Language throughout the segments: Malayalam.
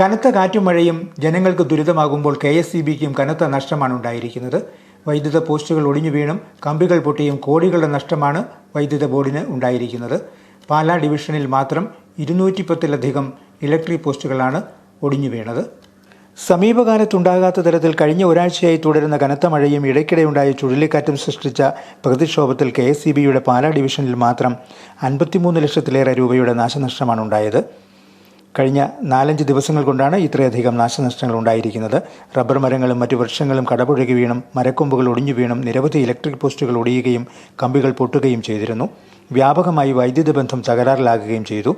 കനത്ത കാറ്റും മഴയും ജനങ്ങൾക്ക് ദുരിതമാകുമ്പോൾ കെ എസ് ഇ ബിക്കും കനത്ത നഷ്ടമാണ് ഉണ്ടായിരിക്കുന്നത്. വൈദ്യുത പോസ്റ്റുകൾ ഒടിഞ്ഞു വീണും കമ്പികൾ പൊട്ടിയും കോടികളുടെ നഷ്ടമാണ് വൈദ്യുത ബോർഡിന് ഉണ്ടായിരിക്കുന്നത്. പാലാ ഡിവിഷനിൽ മാത്രം ഇരുന്നൂറ്റി പത്തിലധികം ഇലക്ട്രിക് പോസ്റ്റുകളാണ് ഒടിഞ്ഞു വീണത്. സമീപകാലത്തുണ്ടാകാത്ത തരത്തിൽ കഴിഞ്ഞ ഒരാഴ്ചയായി തുടരുന്ന കനത്ത മഴയും ഇടയ്ക്കിടെയുണ്ടായ ചുഴലിക്കാറ്റും സൃഷ്ടിച്ച പ്രതിക്ഷോഭത്തിൽ കെ എസ് സി ബിയുടെ പാലാ ഡിവിഷനിൽ മാത്രം അൻപത്തിമൂന്ന് ലക്ഷത്തിലേറെ രൂപയുടെ നാശനഷ്ടമാണ് ഉണ്ടായത്. കഴിഞ്ഞ നാലഞ്ച് ദിവസങ്ങൾ കൊണ്ടാണ് ഇത്രയധികം നാശനഷ്ടങ്ങൾ ഉണ്ടായിരിക്കുന്നത്. റബ്ബർ മരങ്ങളും മറ്റു വൃക്ഷങ്ങളും കടപുഴകി വീണും മരക്കൊമ്പുകൾ ഒടിഞ്ഞു വീണും നിരവധി ഇലക്ട്രിക് പോസ്റ്റുകൾ ഒടിയുകയും കമ്പികൾ പൊട്ടുകയും ചെയ്തിരുന്നു. വ്യാപകമായി വൈദ്യുത ബന്ധം തകരാറിലാകുകയും ചെയ്തു.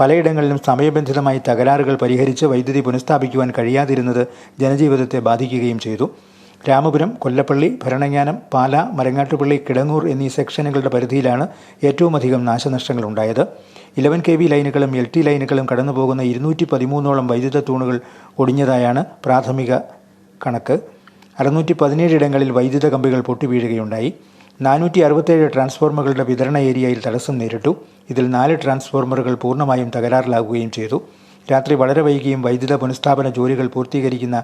പലയിടങ്ങളിലും സമയബന്ധിതമായി തകരാറുകൾ പരിഹരിച്ച് വൈദ്യുതി പുനഃസ്ഥാപിക്കുവാൻ കഴിയാതിരുന്നത് ജനജീവിതത്തെ ബാധിക്കുകയും ചെയ്തു. രാമപുരം കൊല്ലപ്പള്ളി ഭരണങ്ങാനം പാല മരങ്ങാട്ടുപള്ളി കിടങ്ങൂർ എന്നീ സെക്ഷനുകളുടെ പരിധിയിലാണ് ഏറ്റവുമധികം നാശനഷ്ടങ്ങൾ ഉണ്ടായത്. ഇലവൻ കെ വി ലൈനുകളും എൽ ടി ലൈനുകളും കടന്നുപോകുന്ന ഇരുന്നൂറ്റി പതിമൂന്നോളം വൈദ്യുത തൂണുകൾ ഒടിഞ്ഞതായാണ് പ്രാഥമിക കണക്ക്. അറുന്നൂറ്റി പതിനേഴ് ഇടങ്ങളിൽ വൈദ്യുത കമ്പികൾ പൊട്ടിവീഴുകയുണ്ടായി. നാനൂറ്റി അറുപത്തേഴ് ട്രാൻസ്ഫോർമറുകളുടെ വിതരണ ഏരിയയിൽ തടസ്സം നേരിട്ടു. ഇതിൽ നാല് ട്രാൻസ്ഫോർമറുകൾ പൂർണമായും തകരാറിലാകുകയും ചെയ്തു. രാത്രി വളരെ വൈകിയും വൈദ്യുത പുനഃസ്ഥാപന ജോലികൾ പൂർത്തീകരിക്കുന്ന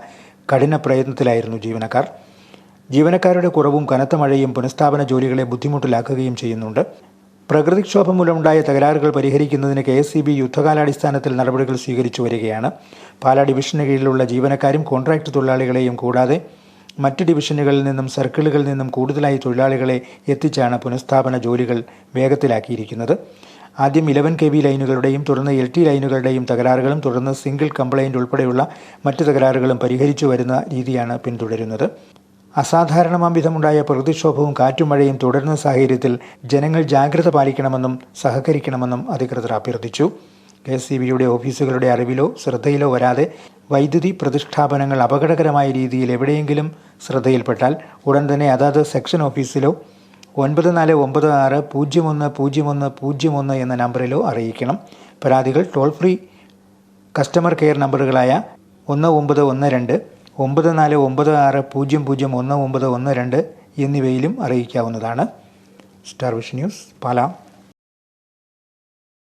കഠിന പ്രയത്നത്തിലായിരുന്നു ജീവനക്കാർ. ജീവനക്കാരുടെ കുറവും കനത്ത മഴയും പുനഃസ്ഥാപന ജോലികളെ ബുദ്ധിമുട്ടിലാക്കുകയും ചെയ്യുന്നുണ്ട്. പ്രകൃതിക്ഷോഭം മൂലമുണ്ടായ തകരാറുകൾ പരിഹരിക്കുന്നതിന് കെ എസ് സി ബി യുദ്ധകാലാടിസ്ഥാനത്തിൽ നടപടികൾ സ്വീകരിച്ചു വരികയാണ്. പാലാ ഡിവിഷന് കീഴിലുള്ള ജീവനക്കാരും കോൺട്രാക്ട് തൊഴിലാളികളെയും കൂടാതെ മറ്റ് ഡിവിഷനുകളിൽ നിന്നും സർക്കിളുകളിൽ നിന്നും കൂടുതലായി തൊഴിലാളികളെ എത്തിച്ചാണ് പുനഃസ്ഥാപന ജോലികൾ വേഗത്തിലാക്കിയിരിക്കുന്നത്. ആദ്യം ഇലവൻ കെ വി ലൈനുകളുടെയും തുടർന്ന് എൽ ടി ലൈനുകളുടെയും തകരാറുകളും തുടർന്ന് സിംഗിൾ കംപ്ലയിന്റ് ഉൾപ്പെടെയുള്ള മറ്റ് തകരാറുകളും പരിഹരിച്ചു വരുന്ന രീതിയാണ് പിന്തുടരുന്നത്. അസാധാരണമാം വിധമുണ്ടായ പ്രകൃതിക്ഷോഭവും കാറ്റും മഴയും തുടരുന്ന സാഹചര്യത്തിൽ ജനങ്ങൾ ജാഗ്രത പാലിക്കണമെന്നും സഹകരിക്കണമെന്നും അധികൃതർ അഭ്യർത്ഥിച്ചു. കെ എസ് സി ബിയുടെ ഓഫീസുകളുടെ അറിവിലോ ശ്രദ്ധയിലോ വരാതെ വൈദ്യുതി പ്രതിഷ്ഠാപനങ്ങൾ അപകടകരമായ രീതിയിൽ എവിടെയെങ്കിലും ശ്രദ്ധയിൽപ്പെട്ടാൽ ഉടൻ തന്നെ അതാത് സെക്ഷൻ ഓഫീസിലോ ഒൻപത് നാല് ഒമ്പത് ആറ് പൂജ്യം ഒന്ന് പൂജ്യം ഒന്ന് പൂജ്യം ഒന്ന് എന്ന നമ്പറിലോ അറിയിക്കണം. പരാതികൾ ടോൾ ഫ്രീ കസ്റ്റമർ കെയർ നമ്പറുകളായ ഒന്ന് ഒമ്പത് ഒന്ന് രണ്ട് ഒമ്പത് നാല് ഒമ്പത് ആറ് പൂജ്യം പൂജ്യം ഒന്ന് ഒമ്പത് ഒന്ന് രണ്ട് എന്നിവയിലും അറിയിക്കാവുന്നതാണ്. Star wish news Pala.